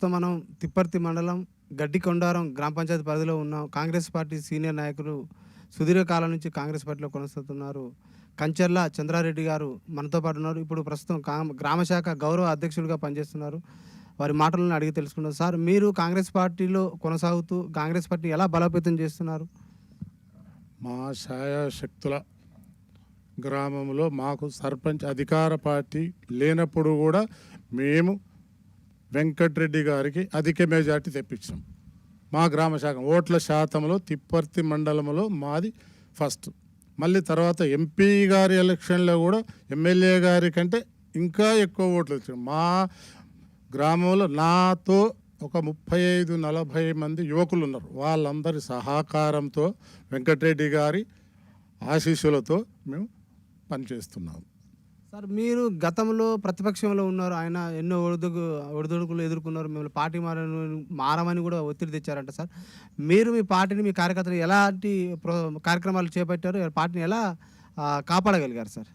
ప్రస్తుతం మనం తిప్పర్తి మండలం గడ్డికొండారం గ్రామ పంచాయతీ పరిధిలో ఉన్నాం. కాంగ్రెస్ పార్టీ సీనియర్ నాయకులు సుదీర్ఘకాలం నుంచి కాంగ్రెస్ పార్టీలో కొనసాగుతున్నారు. కంచర్ల చంద్రారెడ్డి గారు మనతో పాటు ఉన్నారు. ఇప్పుడు ప్రస్తుతం గ్రామశాఖ గ్రామ శాఖ గౌరవ అధ్యక్షుడిగా పనిచేస్తున్నారు. వారి మాటలను అడిగి తెలుసుకున్నారు సార్ మీరు కాంగ్రెస్ పార్టీలో కొనసాగుతూ కాంగ్రెస్ పార్టీ ఎలా బలోపేతం చేస్తున్నారు? మా శక్తుల గ్రామంలో మాకు సర్పంచ్ అధికార పార్టీ లేనప్పుడు కూడా మేము వెంకట్రెడ్డి గారికి అధిక మెజార్టీ తెప్పించాం. మా గ్రామ శాఖ ఓట్ల శాతంలో తిప్పర్తి మండలంలో మాది ఫస్ట్. మళ్ళీ తర్వాత ఎంపీ గారి ఎలక్షన్లో కూడా ఎమ్మెల్యే గారి కంటే ఇంకా ఎక్కువ ఓట్లు వచ్చాయి మా గ్రామంలో నాతో ఒక ముప్పై ఐదు నలభై మంది యువకులు ఉన్నారు. వాళ్ళందరి సహకారంతో వెంకటరెడ్డి గారి ఆశీస్సులతో మేము పనిచేస్తున్నాము సార్ మీరు గతంలో ప్రతిపక్షంలో ఉన్నారు. ఆయన ఎన్నో ఒడిదుగు ఒడిదుడుకులు ఎదుర్కొన్నారు. మిమ్మల్ని పార్టీ మారని మారమని కూడా ఒత్తిడి తెచ్చారంట సార్. మీరు మీ పార్టీని మీ కార్యకర్తలు ఎలాంటి కార్యక్రమాలు చేపట్టారు పార్టీని ఎలా కాపాడగలిగారు సార్?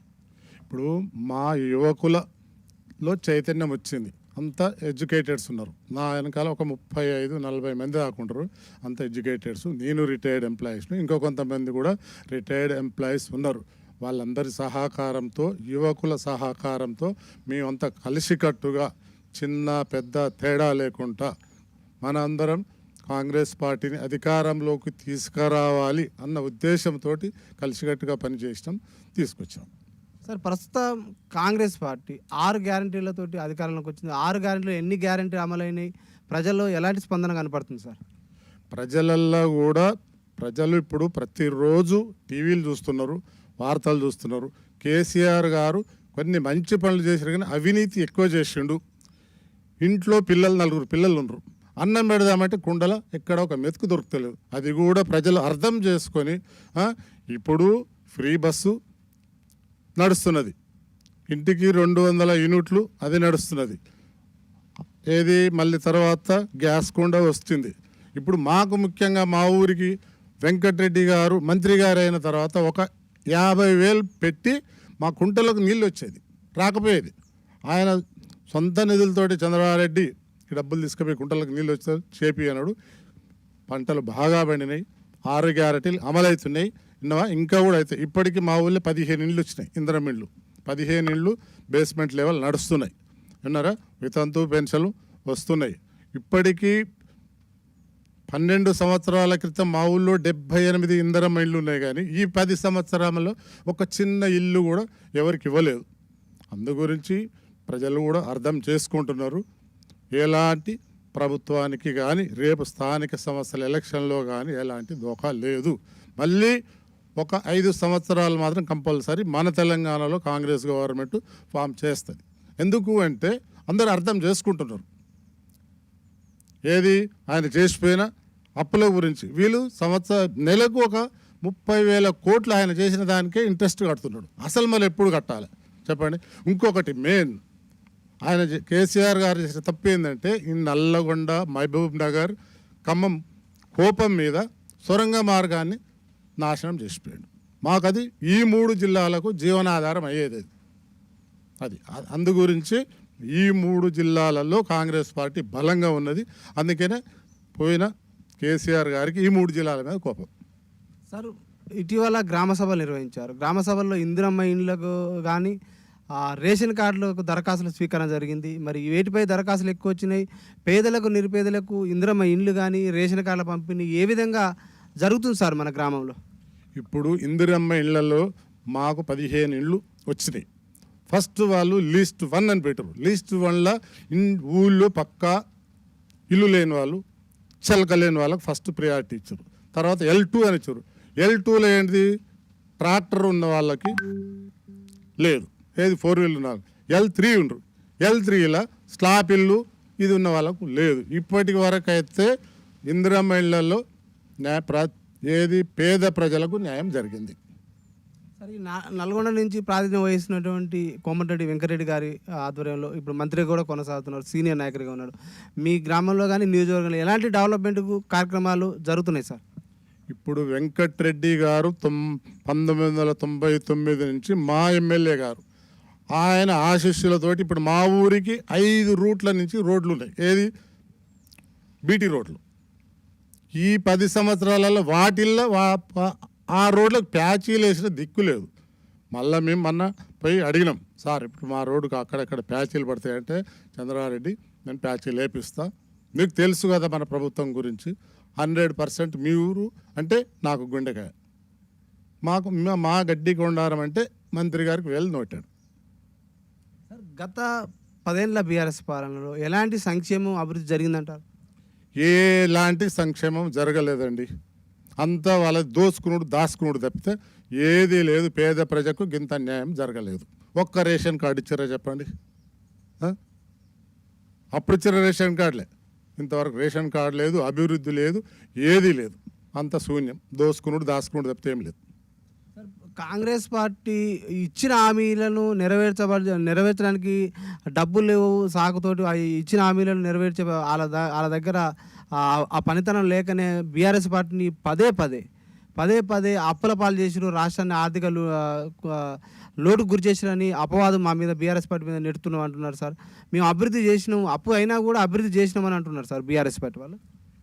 ఇప్పుడు మా యువకులలో చైతన్యం వచ్చింది. అంతా ఎడ్యుకేటెడ్స్ ఉన్నారు. నా వెనకాల ఒక ముప్పై ఐదు నలభై మంది దాకుంటారు అంత ఎడ్యుకేటెడ్స్. నేను రిటైర్డ్ ఎంప్లాయీస్ను. ఇంకో కొంతమంది కూడా రిటైర్డ్ ఎంప్లాయీస్ ఉన్నారు. వాళ్ళందరి సహకారంతో యువకుల సహకారంతో మేమంతా కలిసికట్టుగా చిన్న పెద్ద తేడా లేకుండా మనందరం కాంగ్రెస్ పార్టీని అధికారంలోకి తీసుకురావాలి అన్న ఉద్దేశంతో కలిసికట్టుగా పనిచేసినాం తీసుకొచ్చాం సార్ ప్రస్తుతం కాంగ్రెస్ పార్టీ ఆరు గ్యారంటీలతోటి అధికారంలోకి వచ్చింది. ఆరు గ్యారంటీలు ఎన్ని గ్యారంటీ అమలైనాయి? ప్రజల్లో ఎలాంటి స్పందన కనపడుతుంది సార్? ప్రజలల్లో కూడా ప్రజలు ఇప్పుడు ప్రతిరోజు టీవీలు చూస్తున్నారు. వార్తలు చూస్తున్నారు. కేసీఆర్ గారు కొన్ని మంచి పనులు చేశారు కానీ అవినీతి ఎక్కువ చేసిండు. ఇంట్లో పిల్లలు నలుగురు పిల్లలు ఉన్నారు అన్నం పెడదామంటే కుండల ఎక్కడ ఒక మెతుకు దొరుకుతలేదు. అది కూడా ప్రజలు అర్థం చేసుకొని ఇప్పుడు ఫ్రీ బస్సు నడుస్తున్నది. ఇంటికి రెండు వందల యూనిట్లు అది నడుస్తున్నది. ఏది మళ్ళీ తర్వాత గ్యాస్ కుండ వస్తుంది. ఇప్పుడు మాకు ముఖ్యంగా మా ఊరికి వెంకటరెడ్డి గారు మంత్రి గారు అయిన తర్వాత ఒక యాభై వేలు పెట్టి మా కుంటలకు నీళ్ళు వచ్చేది రాకపోయేది. ఆయన సొంత నిధులతోటి చంద్రబారెడ్డి డబ్బులు తీసుకుపోయి కుంటలకు నీళ్ళు వచ్చారు చేపి అన్నాడు. పంటలు బాగా పండినాయి ఆరు గ్యారెంటీలు అమలవుతున్నాయి. ఇన్నవా ఇంకా కూడా అవుతాయి ఇప్పటికీ మా ఊళ్ళో పదిహేను ఇళ్ళు వచ్చినాయి ఇంద్రం ఇళ్ళు. పదిహేను ఇళ్ళు బేస్మెంట్ లెవెల్ నడుస్తున్నాయి. విన్నారా? వితంతు పెన్షన్లు వస్తున్నాయి. ఇప్పటికీ పన్నెండు సంవత్సరాల క్రితం మా ఊళ్ళో డెబ్బై ఎనిమిది ఇందరం ఇళ్ళు ఉన్నాయి కానీ ఈ పది సంవత్సరాలలో ఒక చిన్న ఇల్లు కూడా ఎవరికి ఇవ్వలేదు. అందు గురించి ప్రజలు కూడా అర్థం చేసుకుంటున్నారు. ఎలాంటి ప్రభుత్వానికి కానీ రేపు స్థానిక సంస్థల ఎలక్షన్లో కానీ ఎలాంటి దోఖా లేదు. మళ్ళీ ఒక ఐదు సంవత్సరాలు మాత్రం కంపల్సరీ మన తెలంగాణలో కాంగ్రెస్ గవర్నమెంట్ ఫామ్ చేస్తుంది. ఎందుకు అంటే అందరూ అర్థం చేసుకుంటున్నారు. ఏది ఆయన చేసిపోయినా అప్పుల గురించి. వీళ్ళు సంవత్సర నెలకు ఒక ముప్పై వేల కోట్లు ఆయన చేసిన దానికే ఇంట్రెస్ట్ కడుతున్నాడు. అసలు మళ్ళీ ఎప్పుడు కట్టాలి? చెప్పండి. ఇంకొకటి మెయిన్ ఆయన కేసీఆర్ గారు చేసిన తప్పు ఏంటంటే ఈ నల్లగొండ మహబూబ్ నగర్ ఖమ్మం కోపం మీద సొరంగ మార్గాన్ని నాశనం చేసిపోయాడు. మాకు అది ఈ మూడు జిల్లాలకు జీవనాధారం అయ్యేది. అది. అది అందుగురించి అందు గురించి ఈ మూడు జిల్లాలలో కాంగ్రెస్ పార్టీ బలంగా ఉన్నది. అందుకనే పోయిన కేసీఆర్ గారికి ఈ మూడు జిల్లాల మీద కోపం. సార్ ఇటీవల గ్రామ సభలు నిర్వహించారు. గ్రామ సభల్లో ఇందిరమ్మ ఇండ్లకు కానీ రేషన్ కార్డులకు దరఖాస్తుల స్వీకరణ జరిగింది. మరి వేటిపై దరఖాస్తులు ఎక్కువ వచ్చినాయి. పేదలకు నిరుపేదలకు ఇందిరమ్మ ఇండ్లు కానీ రేషన్ కార్డుల పంపిణీ ఏ విధంగా జరుగుతుంది సార్ మన గ్రామంలో? ఇప్పుడు ఇందిరమ్మ ఇళ్ళలో మాకు పదిహేను ఇళ్ళు వచ్చినాయి. ఫస్ట్ వాళ్ళు లిస్ట్ వన్ అని పెట్టారు లిస్ట్ వన్లో ఇన్ ఊళ్ళో పక్కా ఇల్లు లేని వాళ్ళు చలక లేని వాళ్ళకి ఫస్ట్ ప్రియారిటీ ఇచ్చారు. తర్వాత ఎల్ టూ అని ఇచ్చారు. ఎల్ టూలో ఏంటిది? ట్రాక్టర్ ఉన్న వాళ్ళకి లేదు. ఏది? ఫోర్ వీలర్ ఉన్న ఎల్ త్రీ ఉండరు. ఎల్ త్రీలో స్లాప్ ఇల్లు ఇది ఉన్న వాళ్ళకు లేదు. ఇప్పటి వరకు అయితే ఇందిరమ్మ ఇళ్ళలో న్యాయ ప్ర ఏది? పేద ప్రజలకు న్యాయం జరిగింది. సరే నా- నల్గొండ నుంచి ప్రాతినిధ్యం వహిస్తున్నటువంటి కోమటిరెడ్డి వెంకరెడ్డి గారి ఆధ్వర్యంలో ఇప్పుడు మంత్రి కూడా కొనసాగుతున్నారు సీనియర్ నాయకుడిగా ఉన్నాడు. మీ గ్రామంలో కానీ నియోజకవర్గంలో ఎలాంటి డెవలప్మెంట్ కార్యక్రమాలు జరుగుతున్నాయి సార్? ఇప్పుడు వెంకట్రెడ్డి గారు తొం పంతొమ్మిది వందల తొంభై తొమ్మిది నుంచి మా ఎమ్మెల్యే గారు. ఆయన ఆశిస్సులతోటి ఇప్పుడు మా ఊరికి ఐదు రూట్ల నుంచి రోడ్లు ఉన్నాయి ఏది? బీటీ రోడ్లు. ఈ పది సంవత్సరాలలో వాటిల్లో ఆ రోడ్లకు ప్యాచీలు వేసిన దిక్కు లేదు. మళ్ళీ మేము మొన్న పోయి అడిగినాం సార్ ఇప్పుడు మా రోడ్డుకు అక్కడక్కడ ప్యాచీలు పడతాయంటే చంద్రారెడ్డి నేను ప్యాచీలు వేపిస్తా మీకు తెలుసు కదా మన ప్రభుత్వం గురించి హండ్రెడ్ పర్సెంట్ మీ ఊరు అంటే నాకు గుండెకాయ. మాకు మా- మా గడ్డి కొండారం అంటే మంత్రి గారికి వెళ్ళి నోటాడు. సార్ గత పదేళ్ళ బీఆర్ఎస్ పాలనలో ఎలాంటి సంక్షేమం అభివృద్ధి జరిగిందంటారు? ఎలాంటి సంక్షేమం జరగలేదండి. అంతా వాళ్ళ దోసుకునుడు దాసుకునుడు తప్పితే ఏదీ లేదు. పేద ప్రజకు గింత న్యాయం జరగలేదు. ఒక్క రేషన్ కార్డు ఇచ్చారా చెప్పండి? అప్పుడు ఇచ్చిన రేషన్ కార్డులే? ఇంతవరకు రేషన్ కార్డు లేదు అభివృద్ధి లేదు ఏదీ లేదు. అంత శూన్యం. దోసుకునుడు దాసుకునుడు తప్పితే ఏం లేదు. కాంగ్రెస్ పార్టీ ఇచ్చిన హామీలను నెరవేర్చబడి నెరవేర్చడానికి డబ్బులు లేవు సాకుతోటి ఇచ్చిన హామీలను నెరవేర్చే వాళ్ళ వాళ్ళ దగ్గర ఆ- పనితనం లేకనే బీఆర్ఎస్ పార్టీని పదే పదే పదే పదే అప్పుల పాలు చేసిరు రాష్ట్రాన్ని ఆర్థిక లోటు లోటుకు గురి చేసిరని అపవాదం మా మీద బీఆర్ఎస్ పార్టీ మీద నెడుతున్నాం అంటున్నారు సార్. మేము అభివృద్ధి చేసినాం అప్పు అయినా కూడా అభివృద్ధి చేసినామని అంటున్నారు సార్ బీఆర్ఎస్ పార్టీ వాళ్ళు.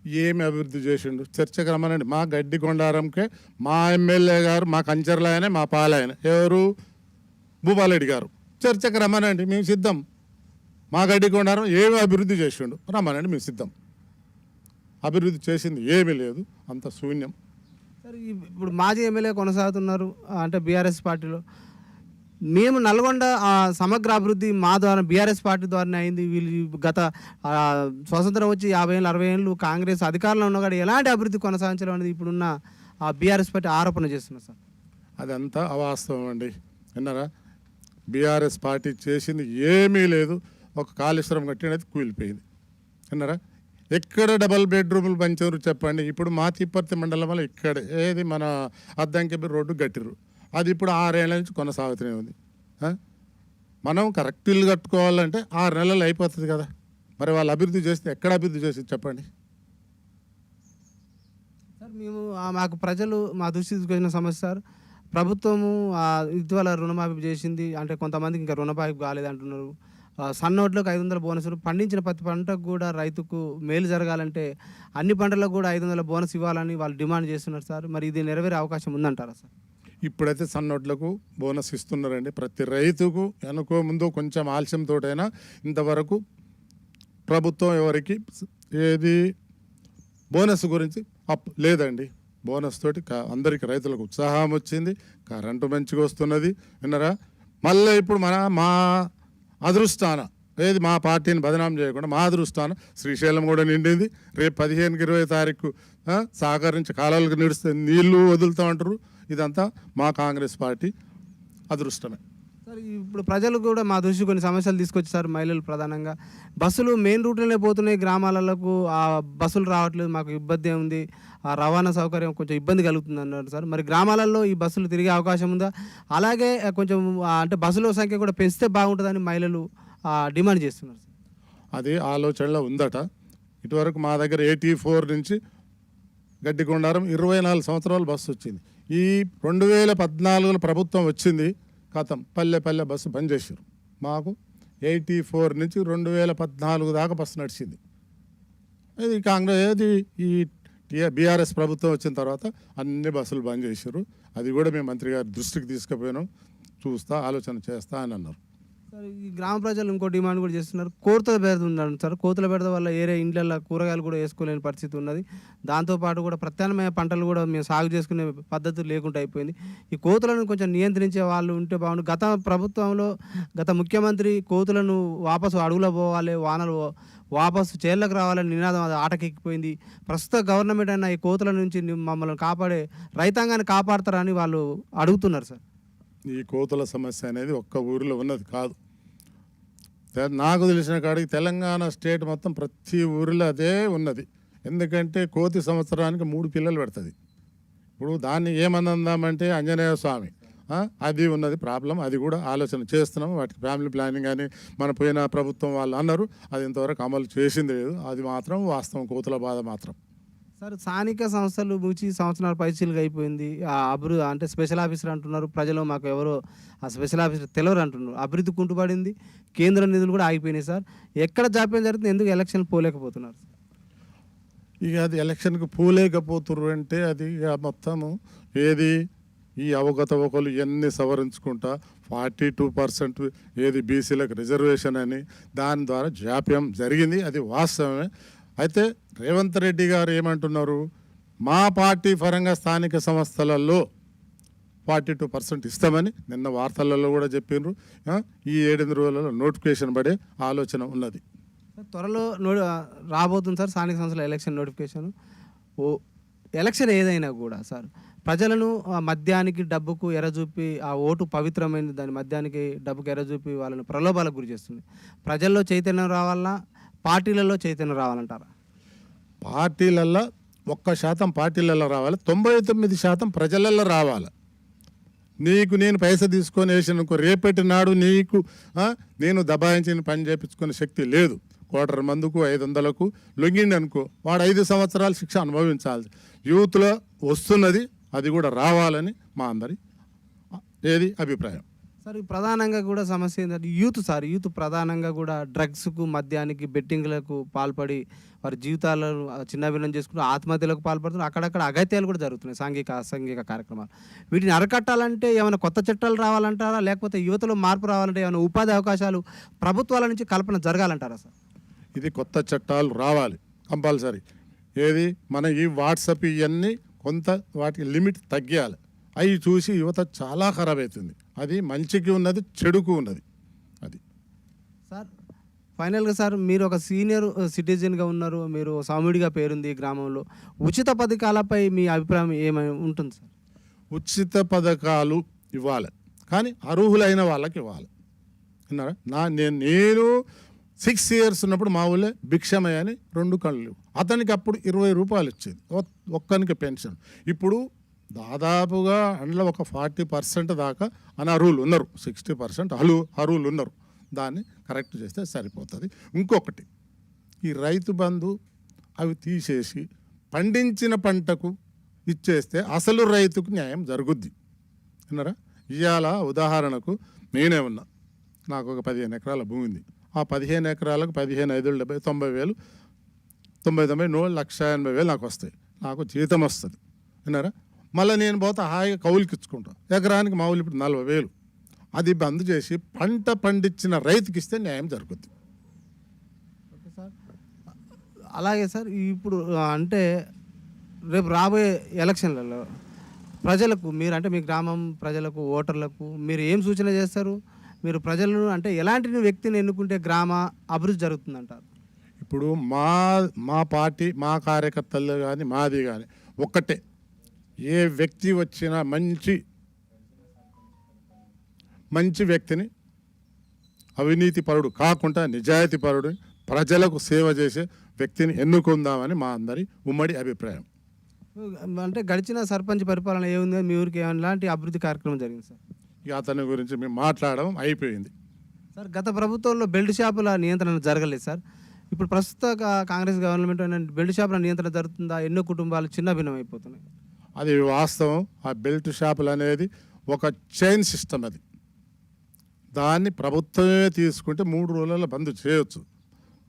ఏమి అభివృద్ధి చేసిండు? చర్చకు రమ్మనండి. మా గడ్డి కొండారంకే మా ఎమ్మెల్యే గారు మా కంచర్ల మా పాలాయన. ఎవరు? భూపాలరెడ్డి గారు. చర్చకు రమ్మనండి. మేము సిద్ధం. మా గడ్డి కొండారం ఏమి అభివృద్ధి చేసిండు? రమ్మనండి. మేము సిద్ధం. అభివృద్ధి చేసింది ఏమీ లేదు అంత శూన్యం. సార్ ఇప్పుడు మాజీ ఎమ్మెల్యే కొనసాగుతున్నారు అంటే బీఆర్ఎస్ పార్టీలో. మేము నల్గొండ ఆ, సమగ్ర అభివృద్ధి మా ద్వారా బీఆర్ఎస్ పార్టీ ద్వారానే అయింది. వీళ్ళు గత స్వతంత్రం వచ్చి యాభై ఏళ్ళు అరవై ఏళ్ళు కాంగ్రెస్ అధికారంలో ఉన్న కూడా ఎలాంటి అభివృద్ధి కొనసాగించడం అనేది ఇప్పుడున్న ఆ బీఆర్ఎస్ పార్టీ ఆరోపణ చేస్తున్నారు సార్. అదంతా అవాస్తవం అండి. విన్నారా? బీఆర్ఎస్ పార్టీ చేసింది ఏమీ లేదు. ఒక కాళేశ్వరం కట్టినది కూలిపోయింది. విన్నారా? ఎక్కడ డబల్ బెడ్రూములు పంచారు చెప్పండి. ఇప్పుడు మా తిప్పర్తి మండలంలో ఇక్కడ ఏది మన అద్దంకి రోడ్డు గట్టిరు అది ఇప్పుడు ఆరేళ్ళ నుంచి కొనసాగుతూనే ఉంది. మనం కరెక్ట్ ఇల్లు కట్టుకోవాలంటే ఆరు నెలలు అయిపోతుంది కదా. మరి వాళ్ళు అభివృద్ధి చేస్తే ఎక్కడ అభివృద్ధి చేసి చెప్పండి. సార్ మేము మాకు ప్రజలు మా దృష్టి తీసుకొచ్చిన సమస్య సార్ ప్రభుత్వము ఆ, ఇటీవల రుణమాఫీ చేసింది. అంటే కొంతమందికి ఇంకా రుణమాఫీ కాలేదు అంటున్నారు సన్నోట్లకు ఐదు వందల బోనసులు. పండించిన ప్రతి పంటకు కూడా రైతుకు మేలు జరగాలంటే అన్ని పంటలకు కూడా ఐదు వందల బోనస్ ఇవ్వాలని వాళ్ళు డిమాండ్ చేస్తున్నారు సార్. మరి ఇది నెరవేరే అవకాశం ఉందంటారా సార్? ఇప్పుడైతే సన్నోట్లకు బోనస్ ఇస్తున్నారండి. ప్రతి రైతుకు అనుకో ముందు కొంచెం ఆలస్యంతోటైనా ఇంతవరకు ప్రభుత్వం ఎవరికి ఏది బోనస్ గురించి అప్ లేదండి. బోనస్ తోటి అందరికి రైతులకు ఉత్సాహం వచ్చింది. కరెంటు మంచిగా వస్తున్నది. విన్నారా? మళ్ళీ ఇప్పుడు మన మా అదృష్టాన. ఏది మా పార్టీని బదనాం చేయకుండా మా అదృష్టానం. శ్రీశైలం కూడా నిండింది. రేపు పదిహేనుకి ఇరవై తారీఖు సహకరించి కాలాలకు నిడిస్తే నీళ్ళు వదులుతామంటారు ఇదంతా మా కాంగ్రెస్ పార్టీ అదృష్టమే. సార్ ఇప్పుడు ప్రజలు కూడా మా దృష్టి కొన్ని సమస్యలు తీసుకొచ్చారు మహిళలు ప్రధానంగా. బస్సులు మెయిన్ రూట్లోనే పోతున్నాయి గ్రామాలకు ఆ బస్సులు రావట్లేదు మాకు ఇబ్బంది ఉంది. రవాణా సౌకర్యం కొంచెం ఇబ్బంది కలుగుతుంది అన్నారు సార్. మరి గ్రామాలలో ఈ బస్సులు తిరిగే అవకాశం ఉందా? అలాగే కొంచెం అంటే బస్సుల సంఖ్య కూడా పెంచితే బాగుంటుందని మహిళలు డిమాండ్ చేస్తున్నారు సార్. అది ఆలోచనలో ఉందట. ఇటువరకు మా దగ్గర ఎయిటీ ఫోర్ నుంచి గడ్డికొండారం ఇరవై నాలుగు సంవత్సరాలు బస్సు వచ్చింది. ఈ రెండు వేల పద్నాలుగులో ప్రభుత్వం వచ్చింది. కథం పల్లె పల్లె బస్సు బంద్ చేశారు. మాకు ఎయిటీ ఫోర్ నుంచి రెండు వేల పద్నాలుగు దాకా బస్సు నడిచింది. ఇది కాంగ్రెస్ ఏది ఈ బీఆర్ఎస్ ప్రభుత్వం వచ్చిన తర్వాత అన్ని బస్సులు బంద్ చేశారు అది కూడా మేము మంత్రి గారి దృష్టికి తీసుకుపోయినాం. చూస్తా ఆలోచన చేస్తా అని అన్నారు. ఈ గ్రామ ప్రజలు ఇంకో డిమాండ్ కూడా చేస్తున్నారు. కోతల బెడద ఉందండి సార్. కోతల బెడద వల్ల ఏరే ఇండ్లలో కూరగాయలు కూడా వేసుకోలేని పరిస్థితి ఉన్నది. దాంతోపాటు కూడా ప్రత్యామ్నాయ పంటలు కూడా మేము సాగు చేసుకునే పద్ధతి లేకుండా అయిపోయింది. ఈ కోతులను కొంచెం నియంత్రించే వాళ్ళు ఉంటే బాగుండు. గత ప్రభుత్వంలో గత ముఖ్యమంత్రి కోతులను వాపసు అడుగులో పోవాలి వానలు వాపసు చేర్లకు రావాలని నినాదం అది ఆటకెక్కిపోయింది. ప్రస్తుత గవర్నమెంట్ అయినా ఈ కోతుల నుంచి మమ్మల్ని కాపాడే రైతాంగాన్ని కాపాడతారని వాళ్ళు అడుగుతున్నారు సార్. ఈ కోతుల సమస్య అనేది ఒక్క ఊరిలో ఉన్నది కాదు. నాకు తెలిసిన కాడికి తెలంగాణ స్టేట్ మొత్తం ప్రతి ఊరిలో అదే ఉన్నది. ఎందుకంటే కోతి సంవత్సరానికి మూడు పిల్లలు పెడుతుంది. ఇప్పుడు దాన్ని ఏమనందామంటే ఆంజనేయ స్వామి. అది ఉన్నది ప్రాబ్లం అది కూడా ఆలోచన చేస్తున్నాం వాటికి ఫ్యామిలీ ప్లానింగ్ అని మన పోయిన ప్రభుత్వం వాళ్ళు అన్నారు. అది ఇంతవరకు అమలు చేసింది లేదు. అది మాత్రం వాస్తవం కోతుల బాధ మాత్రం. సార్ స్థానిక సంస్థలు ముగిచి సంవత్సరాల పైచీలుగా అయిపోయింది. ఆ అభివృద్ధి అంటే స్పెషల్ ఆఫీసర్ అంటున్నారు. ప్రజలు మాకు ఎవరో ఆ స్పెషల్ ఆఫీసర్ తెలియరు అంటున్నారు. అభివృద్ధి కుంటుపడింది. కేంద్ర నిధులు కూడా ఆగిపోయినాయి సార్. ఎక్కడ జాప్యం జరుగుతుంది? ఎందుకు ఎలక్షన్ పోలేకపోతున్నారు? ఇక అది ఎలక్షన్కి పూలేకపోతుర్రు అంటే అది ఇక మొత్తము ఏది ఈ అవగతవకలు ఇవన్నీ సవరించుకుంటా ఫార్టీ టూ పర్సెంట్ ఏది బీసీలకు రిజర్వేషన్ అని దాని ద్వారా జాప్యం జరిగింది అది వాస్తవమే. అయితే రేవంత్ రెడ్డి గారు ఏమంటున్నారు? మా పార్టీ పరంగా స్థానిక సంస్థలలో ఫార్టీ టూ పర్సెంట్ ఇస్తామని నిన్న వార్తలలో కూడా చెప్పిండ్రు ఈ ఏడెనిమిది రోజులలో నోటిఫికేషన్ పడే ఆలోచన ఉన్నది. త్వరలో నో రాబోతుంది సార్ స్థానిక సంస్థల ఎలక్షన్ నోటిఫికేషన్. ఓ ఎలక్షన్ ఏదైనా కూడా సార్ ప్రజలను ఆ మద్యానికి డబ్బుకు ఎరచూపి ఆ ఓటు పవిత్రమైనది దాని మద్యానికి డబ్బుకు ఎరచూపి వాళ్ళని ప్రలోభాలకు గురి చేస్తుంది. ప్రజల్లో చైతన్యం రావాలన్నా పార్టీలలో చైతన్యం రావాలంటారా? పార్టీలల్లో ఒక్క శాతం పార్టీలలో రావాలి తొంభై తొమ్మిది శాతం ప్రజలలో రావాలి. నీకు నేను పైస తీసుకొని వేసిననుకో రేపటి నాడు నీకు నేను దబాయించిన పని చేయించుకునే శక్తి లేదు. క్వార్టర్ మందుకు ఐదు వందలకు లొంగిండి అనుకో వాడు ఐదు సంవత్సరాలు శిక్ష అనుభవించాలి. యూత్లో వస్తున్నది అది కూడా రావాలని మా అందరి ఏది అభిప్రాయం? సార్ ప్రధానంగా కూడా సమస్య ఏంటంటే యూత్ సార్ యూత్ ప్రధానంగా కూడా డ్రగ్స్కు మద్యానికి బెట్టింగ్లకు పాల్పడి వారి జీవితాలను చిన్నభిన్నం చేసుకుంటూ ఆత్మహత్యలకు పాల్పడుతున్నారు. అక్కడక్కడ అగత్యాలు కూడా జరుగుతున్నాయి సాంఘిక అసాంఘిక కార్యక్రమాలు. వీటిని అరకట్టాలంటే ఏమైనా కొత్త చట్టాలు రావాలంటారా? లేకపోతే యువతలో మార్పు రావాలంటే ఏమైనా ఉపాధి అవకాశాలు ప్రభుత్వాల నుంచి కల్పన జరగాలంటారా సార్? ఇది కొత్త చట్టాలు రావాలి కంపల్సరీ. ఏది? మన ఈ వాట్సాప్ ఇవన్నీ కొంత వాటికి లిమిట్ తగ్గియాలి అవి చూసి యువత చాలా ఖరాబ్ అవుతుంది అది మంచికి ఉన్నది చెడుకు ఉన్నది. అది. సార్ ఫైనల్గా సార్ మీరు ఒక సీనియర్ సిటిజన్గా ఉన్నారు. మీరు సాముడిగా పేరుంది ఈ గ్రామంలో. ఉచిత పథకాలపై మీ అభిప్రాయం ఏమై ఉంటుంది సార్? ఉచిత పథకాలు ఇవ్వాలి. కానీ అర్హులైన వాళ్ళకి ఇవ్వాలి. నా నేను నేను సిక్స్ ఇయర్స్ ఉన్నప్పుడు మా ఊళ్ళో భిక్షమయ్య అని రెండు కళ్ళు అతనికి అప్పుడు ఇరవై రూపాయలు ఇచ్చేది. ఒ- ఒక్కనికి పెన్షన్. ఇప్పుడు దాదాపుగా అందులో ఒక ఫార్టీ పర్సెంట్ దాకా అనర్హులు ఉన్నారు. సిక్స్టీ పర్సెంట్ అలు అరువులు ఉన్నారు. దాన్ని కరెక్ట్ చేస్తే సరిపోతుంది. ఇంకొకటి ఈ రైతు బంధు అవి తీసేసి పండించిన పంటకు ఇచ్చేస్తే అసలు రైతుకు న్యాయం జరుగుద్ది. విన్నారా? ఇవాళ ఉదాహరణకు నేనే ఉన్నా. నాకు ఒక పదిహేను ఎకరాల భూమి ఉంది. ఆ పదిహేను ఎకరాలకు పదిహేను ఐదు డెబ్బై తొంభై వేలు తొంభై తొంభై నో లక్ష ఎనభై వేలు నాకు వస్తాయి. నాకు జీతం వస్తుంది. విన్నారా? మళ్ళీ నేను పోతే హాయిగా కౌలుకి ఇచ్చుకుంటాను ఎకరానికి మామూలు ఇప్పుడు నలభై వేలు. అది బంద్ చేసి పంట పండించిన రైతుకి ఇస్తే న్యాయం జరుగుద్ది. సార్. అలాగే సార్ ఇప్పుడు అంటే రేపు రాబోయే ఎలక్షన్లలో ప్రజలకు మీరు అంటే మీ గ్రామం ప్రజలకు ఓటర్లకు మీరు ఏం సూచన చేస్తారు? మీరు ప్రజలను అంటే ఎలాంటి వ్యక్తిని ఎన్నుకుంటే గ్రామ అభివృద్ధి జరుగుతుందంటారు? ఇప్పుడు మా మా పార్టీ మా కార్యకర్తలు కానీ మాది కానీ ఒక్కటే. ఏ వ్యక్తి వచ్చినా మంచి మంచి వ్యక్తిని అవినీతి పరుడు కాకుండా నిజాయితీ పరుడు ప్రజలకు సేవ చేసే వ్యక్తిని ఎన్నుకుందామని మా అందరి ఉమ్మడి అభిప్రాయం. అంటే గడిచిన సర్పంచ్ పరిపాలన ఏముంది? మీ ఊరికి ఎలాంటి అభివృద్ధి కార్యక్రమం జరిగింది సార్? ఇక అతని గురించి మేము మాట్లాడడం అయిపోయింది. సార్ గత ప్రభుత్వంలో బెల్ట్ షాపుల నియంత్రణ జరగలేదు సార్. ఇప్పుడు ప్రస్తుత కాంగ్రెస్ గవర్నమెంట్ బెల్ట్ షాపుల నియంత్రణ జరుగుతుందా? ఎన్నో కుటుంబాలు చిన్న భిన్నం అయిపోతున్నాయి. అది వాస్తవం. ఆ బెల్ట్ షాపులు అనేది ఒక చైన్ సిస్టమ్ అది. దాన్ని ప్రభుత్వమే తీసుకుంటే మూడు రోజులలో బంద్ చేయొచ్చు.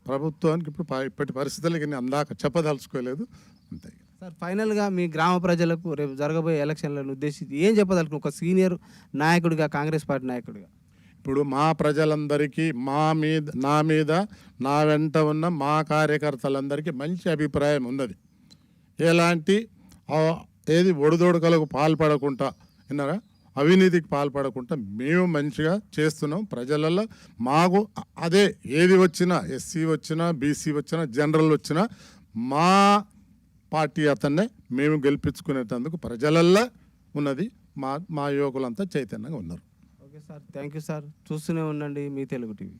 ప్రభుత్వానికి ఇప్పుడు ఇప్పటి పరిస్థితులకి నేను అందాక చెప్పదలుచుకోలేదు. అంతే. సార్ ఫైనల్గా మీ గ్రామ ప్రజలకు రేపు జరగబోయే ఎలక్షన్లను ఉద్దేశించి ఏం చెప్పదలుకు ఒక సీనియర్ నాయకుడిగా కాంగ్రెస్ పార్టీ నాయకుడిగా. ఇప్పుడు మా ప్రజలందరికీ మా మీద నా మీద నా వెంట ఉన్న మా కార్యకర్తలందరికీ మంచి అభిప్రాయం ఉన్నది. ఎలాంటి ఏది ఒడిదొడకలకు పాల్పడకుండా విన్నారా? అవినీతికి పాల్పడకుండా మేము మంచిగా చేస్తున్నాం. ప్రజలలో మాకు అదే ఏది వచ్చినా ఎస్సీ వచ్చినా బీసీ వచ్చినా జనరల్ వచ్చినా మా పార్టీ అతన్నే మేము గెలిపించుకునేటందుకు ప్రజలల్లో ఉన్నది మా మా యువకులంతా చైతన్యంగా ఉన్నారు. Okay sir. Thank you sir. చూస్తూనే ఉండండి మీ తెలుగు టీవీ.